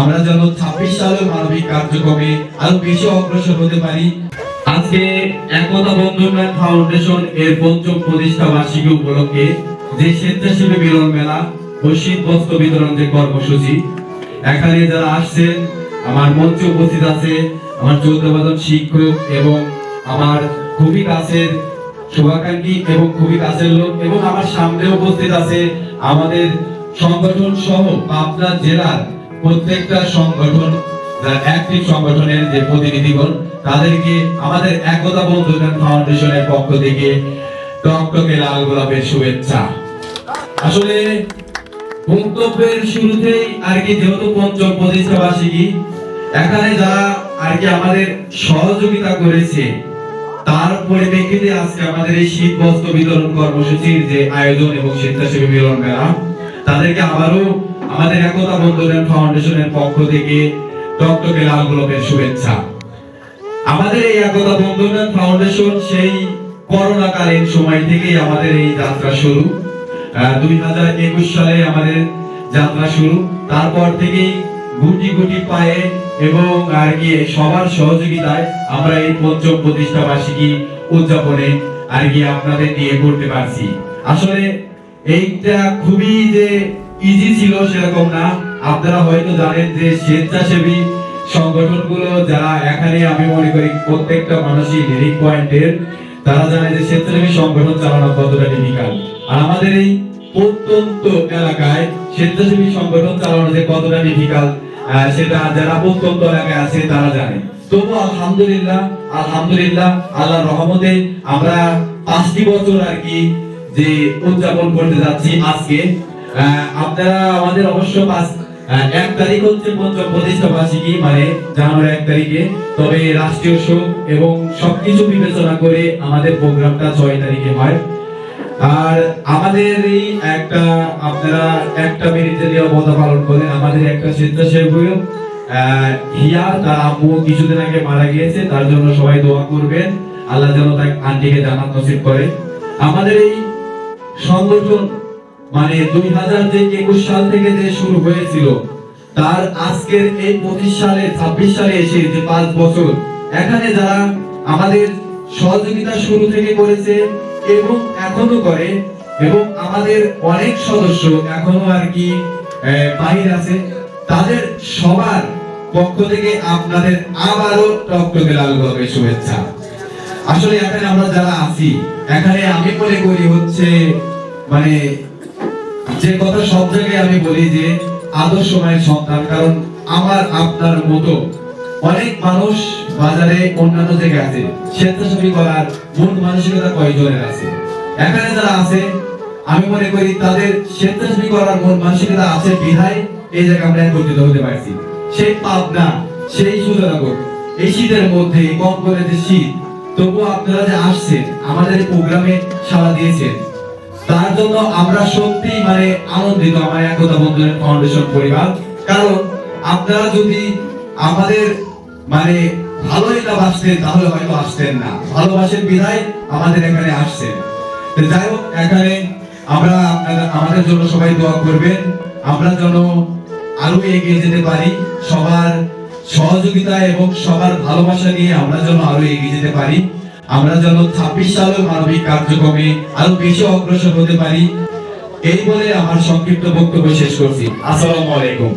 আমরা যেন ছাব্বিশ সালের মানবিক কার্যক্রমে আরও বেশি অগ্রসর হতে পারি। আজকে একতা বন্ধুমান ফাউন্ডেশন এর পঞ্চম প্রতিষ্ঠা বার্ষিকী উপলক্ষে যে স্বেচ্ছাসেবী মিলন মেলা ও শীত বস্ত্র বিতরণ যে কর্মসূচি, এখানে যারা আসছেন, আমার মঞ্চে উপস্থিত আছে আমার চৌদ্দবাদন শিক্ষক এবং আমার খুবই কাছের শুভাকাঙ্ক্ষী এবং খুবই কাছের লোক এবং আমার সামনে উপস্থিত আছে আমাদের সংগঠন সহ পাবনা জেলার প্রত্যেকটা সংগঠন অ্যাক্টিভ সংগঠনের যে প্রতিনিধিগণ, তাদেরকে আমাদের একতা বন্ধুজন ফাউন্ডেশনের পক্ষ থেকে টকটকে লাল গোলাপের শুভেচ্ছা। আসলে বক্তব্যের শুরুতেই আর কি যেহেতু পঞ্চম প্রতিষ্ঠা বার্ষিকী এখানে যারা আর কি আমাদের সহযোগিতা করেছে, তার পরিপ্রেক্ষিতে আজকে আমাদের এই শীত বস্ত্র বিতরণ কর্মসূচির যে আয়োজন এবং স্বেচ্ছাসেবী মিলন মেলা, তাদেরকে আবারও আমাদের একতা বন্ধুজন ফাউন্ডেশনের পক্ষ থেকে টকটকে লাল গোলাপের শুভেচ্ছা। আমাদের এই একতা বন্ধুজন ফাউন্ডেশন সেই করোনাকালীন সময় থেকেই আমাদের এই যাত্রা শুরু। দুই হাজার একুশ সালে আমাদের যাত্রা শুরু। তারপর থেকেই গুটি গুটি পায়ে এবং আর কি সবার সহযোগিতায় আমরা এই পঞ্চম প্রতিষ্ঠা বার্ষিকী উদযাপনে আর কি আপনাদের নিয়ে করতে পারছি। আসলে এইটা খুবই যে ইজি ছিল সেরকম না। আপনারা হয়তো জানেন যে স্বেচ্ছাসেবী সংগঠনগুলো, যারা এখানে আমি মনে করি প্রত্যেকটা মানুষই লিডিং পয়েন্টের তারা জানে যে স্বেচ্ছাসেবী সংগঠন চালানো কতটা ডিফিকাল্ট আর আমাদের এই প্রত্যন্ত এলাকায় স্বেচ্ছাসেবী সংগঠন চালানো যে কতটা ডিফিকাল্ট সেটা যারা প্রত্যন্ত এলাকায় আছে তারা জানে। তবু আলহামদুলিল্লাহ আলহামদুলিল্লাহ আল্লাহ রহমতে আমরা পাঁচটি বছর আর কি যে উদযাপন করতে যাচ্ছি আজকে। আপনারা আমাদের অবশ্য পাঁচ এক তারিখ হচ্ছে পঞ্চম প্রতিষ্ঠা বার্ষিকী মানে জানুয়ারি এক তারিখে। তবে রাষ্ট্রীয় শোক এবং সবকিছু বিবেচনা করে আমাদের প্রোগ্রামটা ছয় তারিখে হয়। আর আমাদের এই একটা আপনারা একটা মিনিটে নিরাপত্তা পালন করেন। আমাদের একটা স্বেচ্ছাসেবী আহ, হিয়া তার আম্মু কিছুদিন আগে মারা গিয়েছে তার জন্য সবাই দোয়া করবেন। আল্লাহ যেন তার আন্টিকে জানাত নসিব করে। আমাদের এই সংগঠন মানে দুই হাজার একুশ সাল থেকে যে শুরু হয়েছিল, তার আজকের এই পঁচিশ সালে, ছাব্বিশ সালে এসে যে পাঁচ বছর, এখানে যারা আমাদের সহযোগিতা শুরু থেকে করেছে এবং এখনও করে, এবং আমাদের অনেক সদস্য এখনও আর কি বাহির আছে, তাদের সবার পক্ষ থেকে আপনাদের আবারও টকটকে লাল গোলাপের শুভেচ্ছা। আসলে এখানে আমরা যারা আছি, এখানে আমি মনে করি হচ্ছে মানে যে কথা সব জায়গায় আমি বলি যে আদর্শ মায়ের সন্তান, কারণ আমার, আপনার মতো অনেক মানুষ বাজারে অন্যান্য জায়গায় আছে, স্বেচ্ছাসেবী করার মন মানসিকতা কয়েকজনের আছে? এখানে যারা আছে, আমি মনে করি তাদের স্বেচ্ছাসেবী করার মূল মানসিকতা আছে বিধায় এই জায়গায় আমরা একত্রিত হতে পারছি। সেই পাবনা, সেই সুন্দরনগর এই শীতের মধ্যে কম করে যে শীত, তবুও আপনারা যে আসছেন, আমাদের প্রোগ্রামে সাড়া দিয়েছেন। তার জন্য আমরা সত্যি মানে আনন্দিত আমার একতা বন্ধুদের ফাউন্ডেশন পরিবার। কারণ আপনারা যদি আমাদের মানে ভালোই না বাসতেন তাহলে হয়তো আসতেন না। ভালোবাসেন বিধায় আমাদের এখানে আসছেন যাই হোক, এখানে আমরা আমাদের জন্য সবাই দোয়া করবেন। আমরা যেন আরও এগিয়ে যেতে পারি, সবার সহযোগিতা এবং সবার ভালোবাসা নিয়ে আমরা যেন আরও এগিয়ে যেতে পারি। আমরা যেন ছাব্বিশ সালের মানবিক কার্যক্রমে আরও বেশি অগ্রসর হতে পারি। এই বলে আমার সংক্ষিপ্ত বক্তব্য শেষ করছি। আসসালামু আলাইকুম।